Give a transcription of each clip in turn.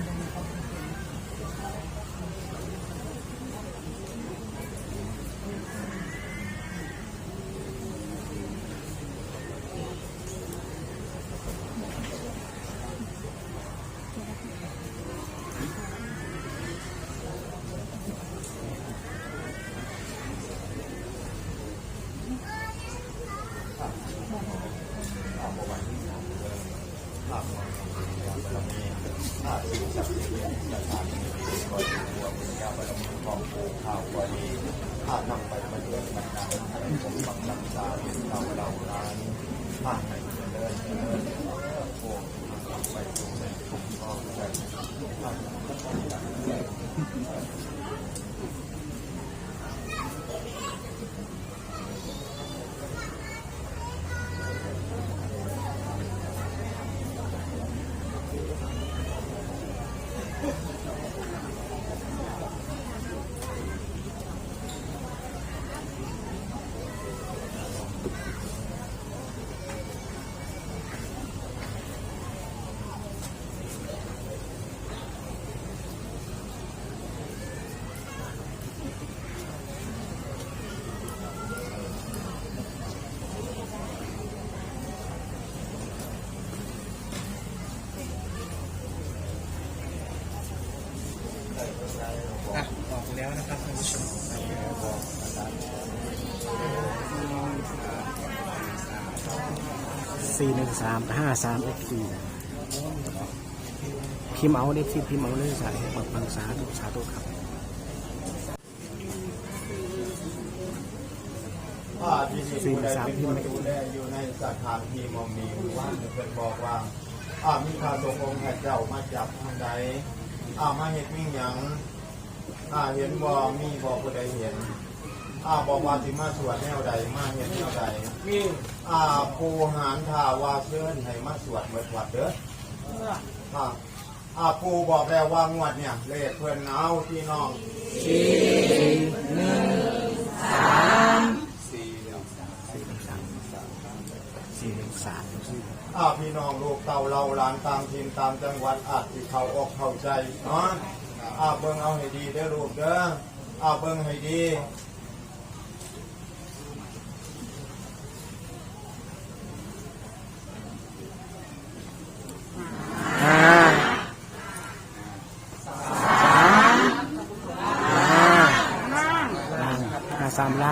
madali. าให้ผมฟังรักษาเป็นเราเราลานผ่านไปเจริญเจริญโอ้ไปสู่ในทุกข้อใจ อะออกแล้วนะครับท่านผู้ชม สี่หนึ่งสามห้าสามเอ็กซีพิมพ์เอาเด็กที่พิมพ์เอาเลยสายปักปังสาธุสาธุครับอ่าที่นี่ผู้ใดเป็นคนดูแลอยู่ในสถานที่มองมีว่าเพิ่นบอกว่าอามีข้าทรงองค์แห่เจ้ามาจับทางใดอามาเห็ดมิ่งหยังอาเห็นบ่มีบ่ผู้ใดเห็น อ่าบอกว่าสิมาสวดแนวใดมาเห็นแนวใดมีอ่าปูหารท่าว่าเชิญให้มาสวดเมื่อวัดเด้ออ่าอ่าปูบอกแล้วว่างวดเนี่ยเลขเพิ่นเอาพี่น้องสี่หนึ่งสามอาพี่น้องลูกเต่าเราหลานตามทีมตามจังหวัดอาจสิเขาออกเข้าใจเนาะอาเบิ่งเอาให้ดีเด้อลูกเด้ออาเบิ่งให้ดี ห้าล่างห้าสามล่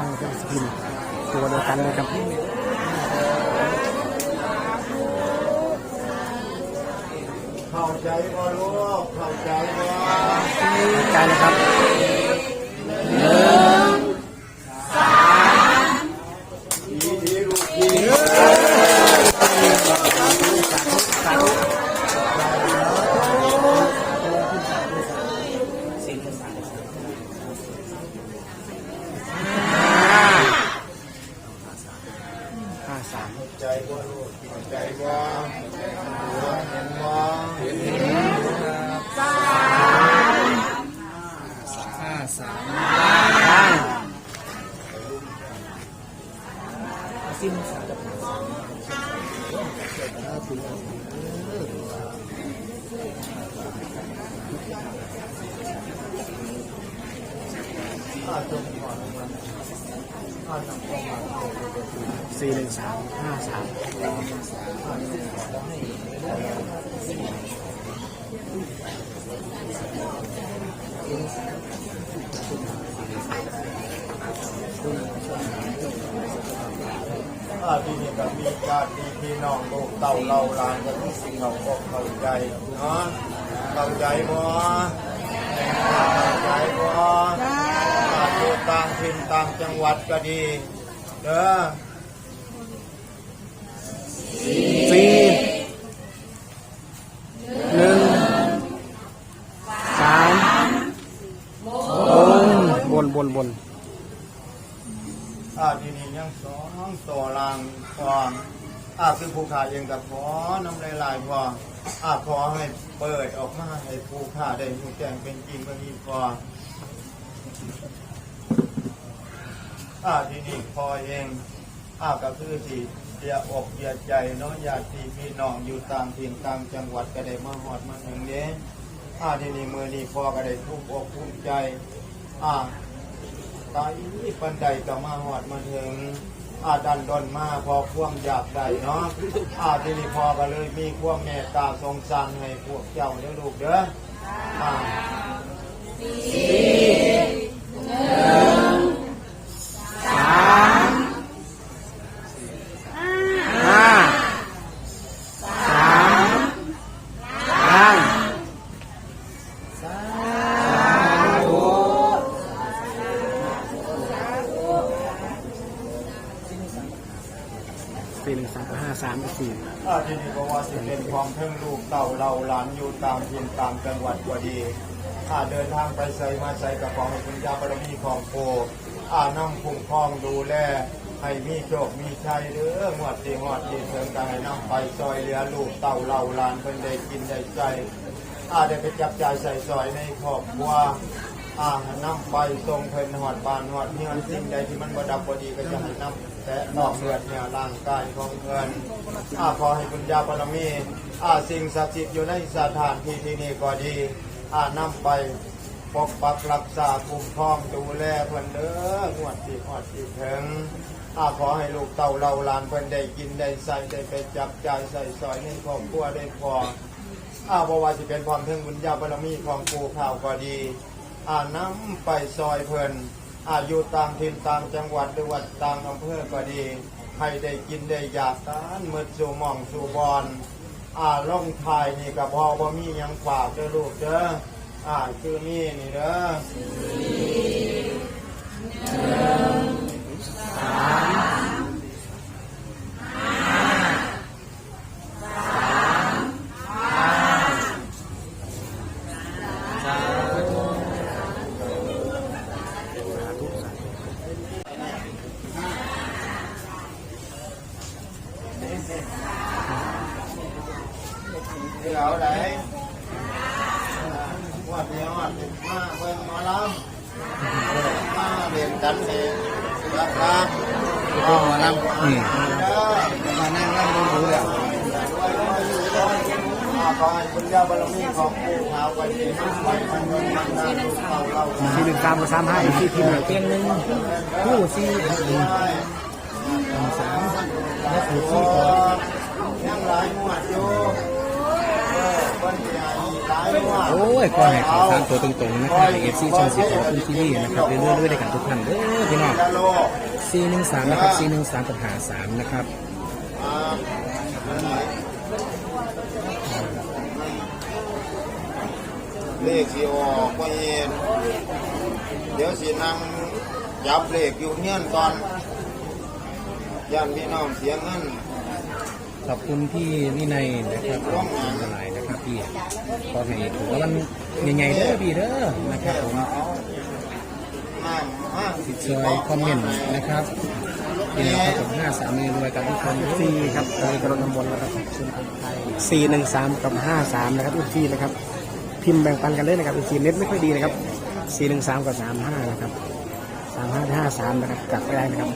างเป็นสกินตัวเดียวกันเลยครับเข้าใจบ่ลูกเข้าใจบ่ใจนะครับ สามใจบ่ลูกเข้าใจบ่เห็นบ่ห้าสามสิ้นสามอาจงก่อนมันอาจงก่อน สี่หนึ่งสามห้าสามอาทีนี้ก็มีญาติมีพี่น้องลูกเต่าเราหลานกันทุกสิ่งเขาก็เข้าใจเนาะเข้าใจบ่เข้าใจบ่ ต่างถิ่นต่างจังหวัดก็ดีเด้อสี่หนึ่งสามบนบนบนบนอาทีนี้ยังสองต่อรางพออาคือผู้ขาเองกับขอน้ำลายลายพออาขอให้เปิดออกมาให้ผู้ขาได้รู้แจ้งเป็นจริงก็นี้พอ อาที่นี้พอเองอาก็คือที่เดียอกเดียใจเนาะญาติพี่น้องอยู่ต่างถิ่นต่างจังหวัดก็ได้มาหอดมาถึงเนี้อาที่นี้มือนี้พอก็ได้ทุกอกทุกใจอาตายปันใดก็มาหอดมาถึงอาดันดนมาพอความอยากได้เนาะอาทีนี้พอก็เลยมีความเมตตาสงสารให้พวกเจ้าเด้อลูกเด้ออ่า วัดก็ดีอาเดินทางไปใส่มาใส่กับของคุณยาบารมีของโพอานั่งคุ้มครองดูแลให้มีโชคมีชัยเด้อหอดดีหอดดีเถิงกันให้นำไปซอยเหลือลูกเต่าเหล่าลานเพิ่นได้กินได้ใจอาได้ไปจับจ่ายใส่ซอยในครอบครัว อาให้นำไปทรงเพิ่นหอดบานหอดเฮือนสิ่งใดที่มันบ่ดับบ่ดีก็จะให้นำแต่นอกเลือดเนี่ยร่างกายของเพิ่นอาขอให้คุณยาบารมีอาสิ่งศักดิ์สิทธิ์อยู่ในสถานที่ที่นี่ก็ดีอานำไปปกปักรักษาคุ้มครองดูแลเพิ่นเด้องวดที่หอดที่ถึงอาขอให้ลูกเต่าเราลานเพิ่นได้กินได้ใส่ได้ไปจับจ่ายใส่ซอยในครอบครัวได้พออาบว่าจะเป็นความเพ่งบุญญาบารมีของปูข่าวก็ดี อานำไปซอยเพิ่นอาอยู่ต่างถิ่นต่างจังหวัดหรือว่าต่างอำเภอก็ดีให้ได้กินได้อยากทานมืดสู่หม่องสู่บอลอาล่องทายนี่ก็พอบ่มียังฝากเด้อลูกเด้ออ่าคือนี่นี่เด้อเดี๋ยวไหนวัดนี้วัดมาเบิ่งหมอลำมา เรียนกันเองนะครับอ๋อหมอลำอืมมานั่งนั่งดูดูแล้วขอให้คุณยาบารมีของผู้ขาไปดีไปมันมันนาลูกเราเราสี่หนึ่งสามสามห้าอีกที่พิมพ์เตียงหนึ่งคู่สี่หนึ่งสามและคู่โอ้สี่ก่อนยังหลายหมวดอยู่ โอ้ยก็ให้ข่าวสารตัวตรงๆนะครับเอฟซีช่องสีขาวคุณทีวีนะครับเรื่อยๆด้วยกันทุกท่านเด้อพี่น้องโลกสี่หนึ่งสามนะครับสี่หนึ่งสามกับหาสามนะครับอ่าเลขสิออกไปเองเดี๋ยวสินั่งจับเลขอยู่เงี้ยนก่อนย่านพี่น้องเสียเงินขอบคุณพี่วินัยนะครับขอบคุณหลายนะครับ พี่ขอให้ถูกแล้วมันใหญ่ๆเด้อพี่เด้อนะครับผมน้ำห้าสิบช่วยคอมเมนต์นะครับพี่น้องครับผมห้าสามรวยกันทุกคนสี่ครับตอนกำลังนำบนแล้วครับสี่หนึ่งสามกับห้าสามนะครับอุซีนะครับ พิมพ์แบ่งปันกันเลยนะครับอุซีเน็ตไม่ค่อยดีนะครับสี่หนึ่งสามกับสามห้านะครับสามห้าห้าสามนะครับกลับไปได้นะครับ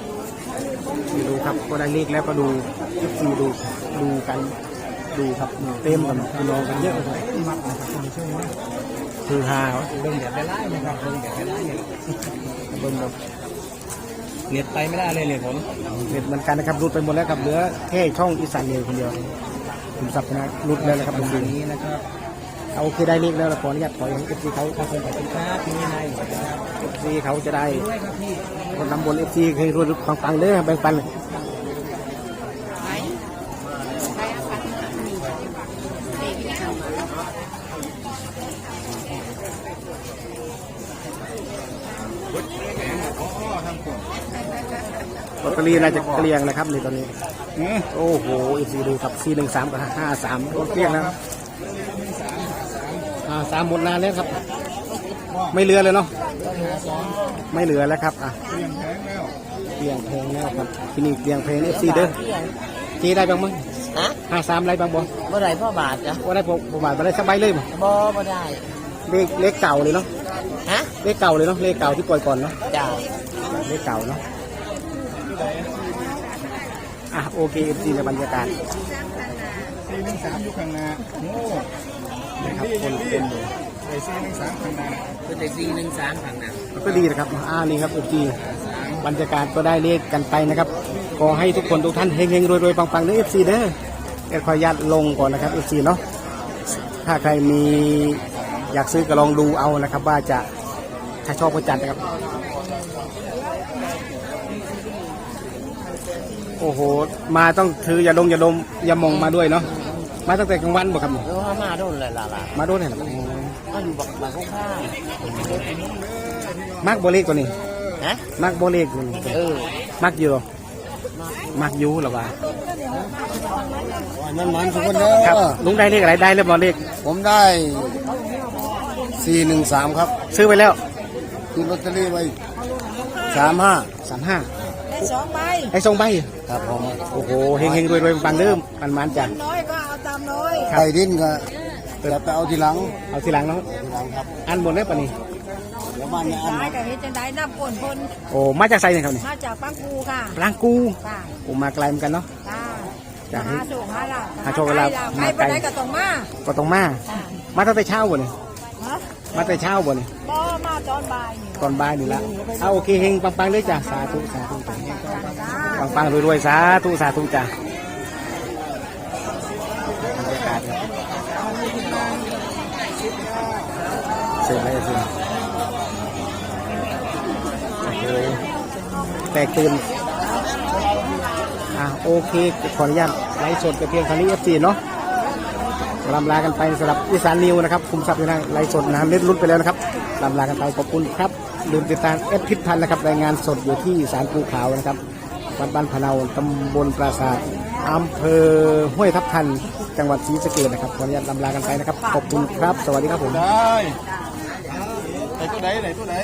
ดูครับก็ได้เลขแล้วก็ดูอุซีดูดูกัน ดูครับเต็มกันพี่น้องกันเยอะเลยมัดนะครับคุณผู้ชมนะคือฮาเบิ่งแบบได้ไล่นะครับเบิ่งแบบได้ไล่เนี่ยเบิ่งแบบเน็ตไปไม่ได้เลยเนี่ยผมเน็ตเหมือนกันนะครับรุดไปหมดแล้วครับเหลือแค่ช่องอีสานเดียวคนเดียวผมสับนะรุดแล้วนะครับตรงนี้นะครับเอาโอได้เลขแล้วเราขออนุญาตถอยของเอฟซีเขาเขาเป็นแบบครับพี่นายเอฟซีเขาจะได้คนนำบนเอฟซีเคยรวยฟังฟังๆเลยแบ่งปันเลย ลอตเตอรี่น่าจะเกลี้ยงนะครับในตอนนี้ โอ้โหเอฟซีดูครับซีหนึ่งสามกับห้าสามโดนเกลี้ยงแล้วอ่าสามหมดนานแล้วครับ ไม่เหลือเลยเนาะไม่เหลือแล้วครับอะเกลี้ยงเพลงแล้วครับที่นี่เกลี้ยงเพลงเอฟซีเด้อจีได้บ้างมั้งฮะห้าสามอะไรบ้างบ่เมื่อไรพ่อบาทจ้ะว่าได้ผมผมบาทมาได้สักใบเลยมั้งบ่บ่ได้เลขเลขเก่าเลยเนาะฮะเลขเก่าเลยเนาะเลขเก่าที่ปล่อยก่อนเนาะจ้า เลขเก่าเนาะอะโอเคเอฟซีในบรรยากาศสี่หนึ่งสามอยู่ข้างหน้าโง่นะครับคนเต็มเลยไอ้สี่หนึ่งสามข้างหน้าคือแต่สี่หนึ่งสามทางนั้นก็ดีนะครับอ่านี่ครับเอฟซีบรรยากาศก็ได้เลขกันไปนะครับขอให้ทุกคนทุกท่านเฮงๆรวยๆปังๆเด้อเอฟซีเด้อเดี๋ยวขออนุญาตลงก่อนนะครับเอฟซีเนาะถ้าใครมีอยากซื้อก็ลองดูเอานะครับ ว่าจะ ถ้าชอบก็จัดนะครับ โอ้โห มาต้องถืออย่าลงอย่าลมอย่ามองมาด้วยเนาะ มาตั้งแต่กลางวันบ่ครับรู้ว่ามาโดนเลยล่ะล่ะมาด้วยเนี่ยมาอยู่บักบักข้างมากโบเลกตัวนี้ๆฮะมากโบเลกตัวนี้เออมากอยู่หรอมมักอยูหรอวะมันมันทุกคนเด้ครับอลุงได้เลขอะไรได้เรียบร้อยเลขผมได้สี่หนึ่งสามครับ ซื้อไปแล้ว ซื้อลอตเตอรี่ไว้สามห้าสามห้าได้สองใบไอ้ทรงใบครับผมโอ้โหเฮงเฮงรวยรวยปังเริ่มมันมันจังน้อยก็เอาตามน้อยครับไข่ดิ้นก็จะไปเอาทีหลังเอาทีหลังเนาะทีหลังครับอันบนได้ปะนี่เดี๋ยวบ้านเนี่ยอันได้กับเฮ็ดจังได๋น้ำป่นพนโอ้มาจากไซเนี่ยครับนี่มาจากปังกูค่ะปลางกูค่ะโอ้มาไกลเหมือนกันเนาะค่ะจ้ะหาโชคหาลาภหาโชคหาลาภไปมาไปไกลได้ก็ต้องมาก็ต้องมาค่ะมาตั้งแต่เช้าบ่นี่ฮะ มาแต่เช้าบ่นี่บ่มาตอนบ่ายนี่ก่อนบ่ายนี่ละเอาโอเคเฮงปังปังๆเลยจ้ะสาธุสาธุจ้ะปังปังๆรวยๆสาธุสาธุจ้ะบรรยากาศครับเสร็จแล้วสิโอ้โหแตกตื่นอะโอเคขออนุญาตไลฟ์สดแต่เพียงเท่านี้เอฟซีเนาะ ลำลากันไปสำหรับอีสานนิวนะครับคุมทรัพย์อยู่นไลฟ์สดนะเล่นรุ่นไปแล้วนะครับลำลากันไปขอบคุณครับลืมติดตามเอฟพิพันธ์นะครับรายงานสดอยู่ที่ศาลภูขาวนะครับวัดบ้านพะเนาตำบลปราสาทอำเภอห้วยทับทัน จังหวัดศรีสะเกษนะครับขออนุญาตลำลากันไปนะครับขอบคุณครับ สวัสดีครับผมได้ไหนตัวไหนไหนตัวไหน